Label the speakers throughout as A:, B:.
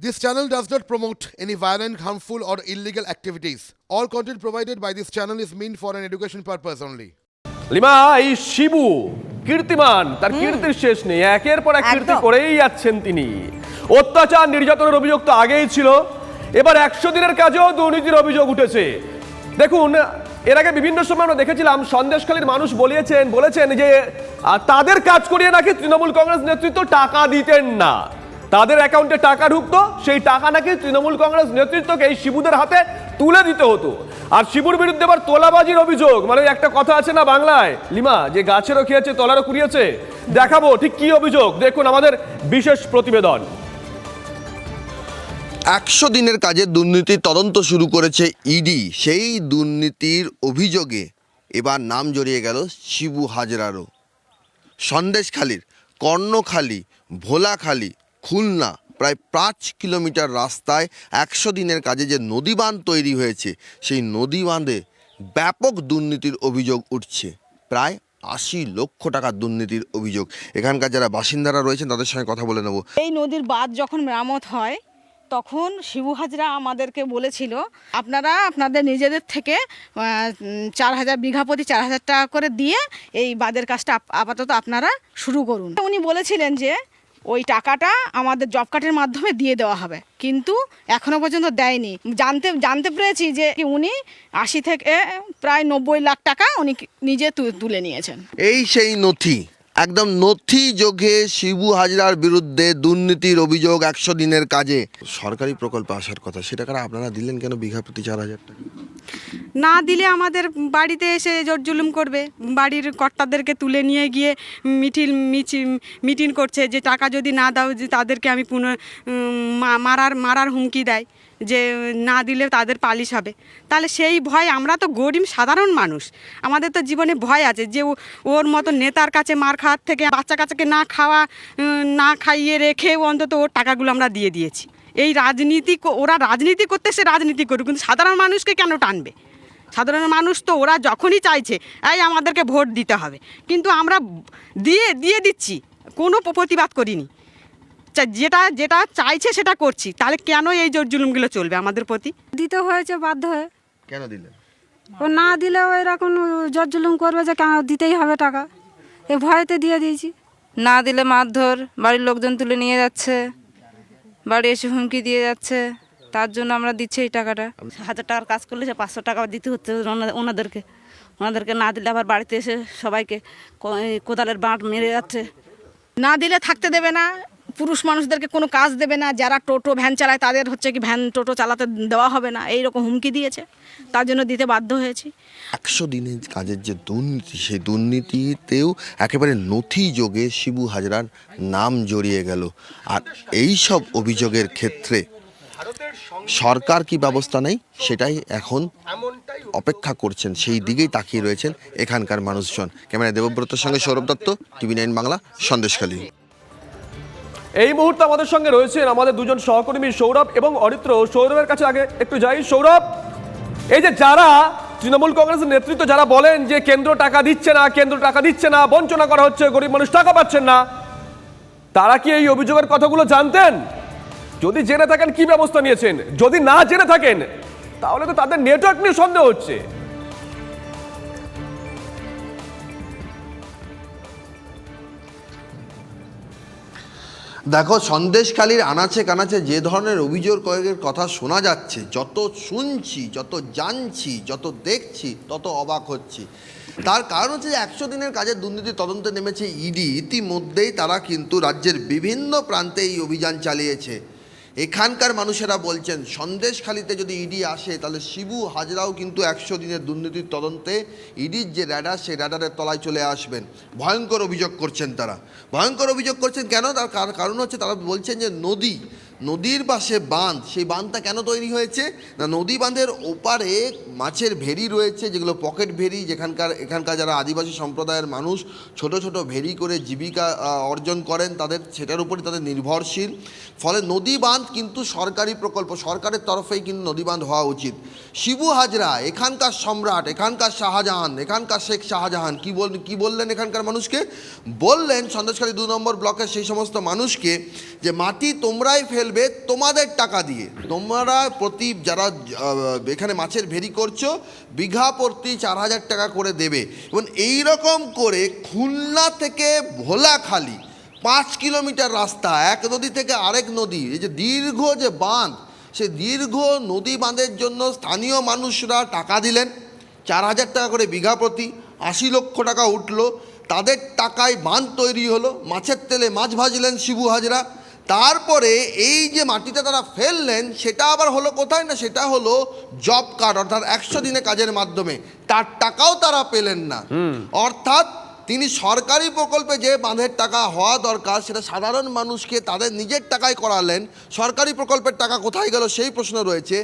A: This channel does not promote any violent, harmful, or illegal activities. All content provided by this channel is meant for an education purpose only.
B: Lima এই শিবু কীর্তিমান। তার কীর্তির শেষ নেই। একের পর এক কীর্তি। করেই যাচ্ছেন তিনি। অত্যাচার নির্যাতনের অভিযোগ তো আগেই ছিল। এবার একশো দিনের কাজেও দুর্নীতির অভিযোগ উঠেছে। দেখুন এর আগে বিভিন্ন সময় আমরা দেখেছিলাম সন্দেশখালীর মানুষ বলিয়েছেন বলেছেন যে তাদের কাজ করিয়ে নাকি তৃণমূল কংগ্রেস নেতৃত্ব টাকা দিতেন না। তাদের অ্যাকাউন্টে টাকা ঢুকতো, সেই টাকা নাকি তৃণমূল কংগ্রেস নেতৃত্বকে এই শিবুদের হাতে তুলে দিতে হতো। আর শিবুর বিরুদ্ধে আবার তোলাবাজির অভিযোগ। মানে একটা কথা আছে না বাংলায়? লিমা, যে গাছেরও খেয়েছে তলারও কুড়িয়েছে। দেখাবো ঠিক কি অভিযোগ। দেখুন আমাদের বিশেষ প্রতিবেদন।
C: একশো দিনের কাজে দুর্নীতির তদন্ত শুরু করেছে ইডি। সেই দুর্নীতির অভিযোগে এবার নাম জড়িয়ে গেল শিবু হাজরারও। সন্দেশখালির, কর্ণখালী, ভোলাখালী খুলনা, প্রায় পাঁচ কিলোমিটার রাস্তায় একশো দিনের কাজে যে নদী বাঁধ তৈরি হয়েছে, সেই নদী বাঁধে ব্যাপক দুর্নীতির অভিযোগ উঠছে। প্রায় আশি লক্ষ টাকার দুর্নীতির অভিযোগ। এখানকার যারা বাসিন্দারা রয়েছেন, তাদের সঙ্গে কথা বলে নেব।
D: এই নদীর বাঁধ যখন মেরামত হয়, তখন শিবু হাজরা আমাদেরকে বলেছিল, আপনারা আপনাদের নিজেদের থেকে চার হাজার বিঘা প্রতি চার হাজার টাকা করে দিয়ে এই বাঁধের কাজটা আপ- আপাতত আপনারা শুরু করুন। উনি বলেছিলেন যে ওই টাকাটা আমাদের জব কার্ডের মাধ্যমে দিয়ে দেওয়া হবে। কিন্তু এখনও পর্যন্ত দেয়নি। জানতে জানতে পেরেছি যে উনি আশি থেকে প্রায় নব্বই লাখ টাকা উনি নিজে তুলে নিয়েছেন।
C: এই সেই নথি, একদম নথি যোগে শিবু হাজরার বিরুদ্ধে দুর্নীতির অভিযোগ একশো দিনের কাজে। সরকারি প্রকল্পে আসার কথা, সেটা কারা আপনারা দিলেন কেন বিঘা প্রতি চার হাজার টাকা?
E: না দিলে আমাদের বাড়িতে এসে জোর জুলুম করবে। বাড়ির কর্তাদেরকে তুলে নিয়ে গিয়ে মিঠিল মিছিল মিটিং করছে যে টাকা যদি না দাও যে তাদেরকে আমি পুনঃ মারার মারার হুমকি দেয়। যে না দিলে তাদের পালিশ হবে। তাহলে সেই ভয় আমরা তো গরিব, সাধারণ মানুষ। আমাদের তো জীবনে ভয় আছে যে ওর মতো নেতার কাছে মার খাওয়ার থেকে বাচ্চা কাচ্চাকে না খাওয়া না খাইয়ে রেখে অন্তত ওর টাকাগুলো আমরা দিয়ে দিয়েছি। এই রাজনীতি কো- ওরা রাজনীতি করতে সে রাজনীতি করুক কিন্তু সাধারণ মানুষকে কেন টানবে? সাধারণ মানুষ তো ওরা যখনই চাইছে এই আমাদেরকে ভোট দিতে হবে। কিন্তু আমরা দিয়ে দিয়ে দিচ্ছি কোনো প্রতিবাদ করিনি। যেটা যেটা চাইছে সেটা করছি তাহলে কেন এই জোর জুলুমগুলো চলবে আমাদের প্রতি?
F: দিতে হয়েছে বাধ্য হয়ে।
C: কেন দিলেন
F: ও না দিলেও এরকম জট জুলুম করবে যে কেন দিতেই হবে টাকা। এ ভয়েতে দিয়ে দিয়েছি।
G: না দিলে মারধর বাড়ির লোকজন তুলে নিয়ে যাচ্ছে। বাড়ি এসে হুমকি দিয়ে যাচ্ছে। তার জন্য আমরা দিচ্ছি এই টাকাটা।
H: হাজার টাকার কাজ করলে সে পাঁচশো টাকা দিতে হচ্ছে ওনা- ওনাদেরকে। ওনাদেরকে না দিলে আবার বাড়িতে এসে সবাইকে ক- এই কোদালের বাঁট মেরে যাচ্ছে।
D: না দিলে থাকতে দেবে না। পুরুষ মানুষদেরকে কোনো কাজ দেবে না, যারা টোটো ভ্যান চালায় তাদের হচ্ছে কি ভ্যান টোটো চালাতে দেওয়া হবে না এই রকম হুমকি দিয়েছে, তার জন্য দিতে বাধ্য হয়েছি।
C: একশো দিনের কাজের যে দুর্নীতি, সেই দুর্নীতিতেও একেবারে নথি যোগে শিবু হাজরার নাম জড়িয়ে গেল। আর এই সব অভিযোগের ক্ষেত্রে সরকার কি ব্যবস্থা নেই? সেটাই এখন অপেক্ষা করছেন, সেই দিকেই তাকিয়ে রয়েছেন এখানকার মানুষজন। ক্যামেরা দেবব্রতর সঙ্গে সৌরভ দত্ত, টিভি নাইন বাংলা, সন্দেশখালী।
B: এই মুহূর্তে আমাদের সঙ্গে রয়েছেন আমাদের দুজন সহকর্মী সৌরভ এবং অরিত্র। সৌরভের কাছে আগে একটু যাই। সৌরভ, এই যে যারা তৃণমূল কংগ্রেসের নেতৃত্ব, যারা বলেন যে কেন্দ্র টাকা দিচ্ছে না, কেন্দ্র টাকা দিচ্ছে না, বঞ্চনা করা হচ্ছে, গরিব মানুষ টাকা পাচ্ছেন না, তারা কি এই অভিযোগের কথাগুলো জানতেন? যদি জেনে থাকেন, কি ব্যবস্থা নিয়েছেন? যদি না জেনে থাকেন, তাহলে তো তাদের নেটওয়ার্ক নিয়ে সন্দেহ হচ্ছে।
C: দেখো সন্দেশকালীর আনাচে কানাচে যে ধরনের অভিযোগ কয়েকের কথা শোনা যাচ্ছে, যত শুনছি, যত জানছি, যত দেখছি, তত অবাক হচ্ছি। তার কারণ হচ্ছে যে একশো দিনের কাজের দুর্নীতি তদন্তে নেমেছে ইডি। ইতিমধ্যেই তারা কিন্তু রাজ্যের বিভিন্ন প্রান্তে এই অভিযান চালিয়েছে। এখানকার মানুষেরা বলছেন, সন্দেশখালিতে যদি ইডি আসে, তাহলে শিবু হাজরাও কিন্তু একশো দিনের দুর্নীতির তদন্তে ইডির যে র্যাডার সেই র্যাডারের তলায় চলে আসবেন। ভয়ঙ্কর অভিযোগ করছেন তারা। ভয়ঙ্কর অভিযোগ করছেন কেন? তার কার- কারণ হচ্ছে তারা বলছেন যে নদী নদীর পাশে বাঁধ, সেই বাঁধটা কেন তৈরি হয়েছে? না, নদী বাঁধের ওপারে মাছের ভেরি রয়েছে, যেগুলো পকেট ভেরি যেখানকার, এখানকার যারা আদিবাসী সম্প্রদায়ের মানুষ, ছোট ছোট ভেরি করে জীবিকা অর্জন করেন, তাদের, সেটার উপরই তাদের নির্ভরশীল। ফলে নদী বাঁধ কিন্তু সরকারি প্রকল্প, সরকারের তরফেই কিন্তু নদী বাঁধ হওয়া উচিত। শিবু হাজরা, এখানকার সম্রাট, এখানকার শাহজাহান, এখানকার শেখ শাহজাহান, কি বল, কি বললেন এখানকার মানুষকে? বললেন সন্দেশখালী দু নম্বর ব্লকের সেই সমস্ত মানুষকে যে, মাটি তোমরাই ফেলো ফেলবে তোমাদের টাকা দিয়ে। তোমরা প্রতি যারা এখানে মাছের ভেরি করছ, বিঘা প্রতি চার হাজার টাকা করে দেবে। এবং এই রকম করে খুলনা থেকে ভোলাখালি, পাঁচ কিলোমিটার রাস্তা, এক নদী থেকে আরেক নদী, এই যে দীর্ঘ যে বাঁধ সে দীর্ঘ নদী বাঁধের জন্য স্থানীয় মানুষরা টাকা দিলেন। চার হাজার টাকা করে বিঘা প্রতি, আশি লক্ষ টাকা উঠল। তাদের টাকায় বাঁধ তৈরি হলো। মাছের তেলে মাছ ভাজলেন শিবু হাজরা। তারপরে এই যে মাটিটা তারা ফেললেন সেটা আবার হলো কোথায় না সেটা হলো জব কার্ড অর্থাৎ একশো দিনে কাজের মাধ্যমে। তার টাকাও তারা পেলেন না। অর্থাৎ তিনি সরকারি প্রকল্পে যে বাঁধের টাকা হওয়া দরকার সেটা সাধারণ মানুষকে তাদের নিজের টাকায় করালেন। সরকারি প্রকল্পের টাকা কোথায় গেল সেই প্রশ্ন রয়েছে।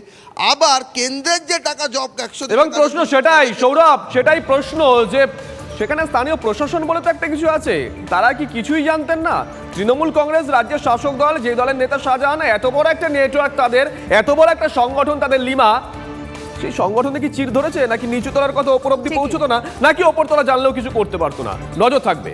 C: আবার কেন্দ্রের যে টাকা জব একশো
B: এবং প্রশ্ন সেটাই সৌরভ সেটাই প্রশ্ন যে সেখানে স্থানীয় প্রশাসন বলে তো একটা কিছু আছে। তারা কি কিছুই জানতেন না? তৃণমূল কংগ্রেস রাজ্যের শাসক দল যে দলের নেতা শাহজাহান এত বড় একটা নেটওয়ার্ক তাদের এত বড় একটা সংগঠন তাদের লিমা। সেই সংগঠনে কি চির ধরেছে? নাকি নিচুতলার কথা ওপর অব্দি পৌঁছতো না? নাকি ওপর তলা জানলেও কিছু করতে পারতো না? নজর থাকবে।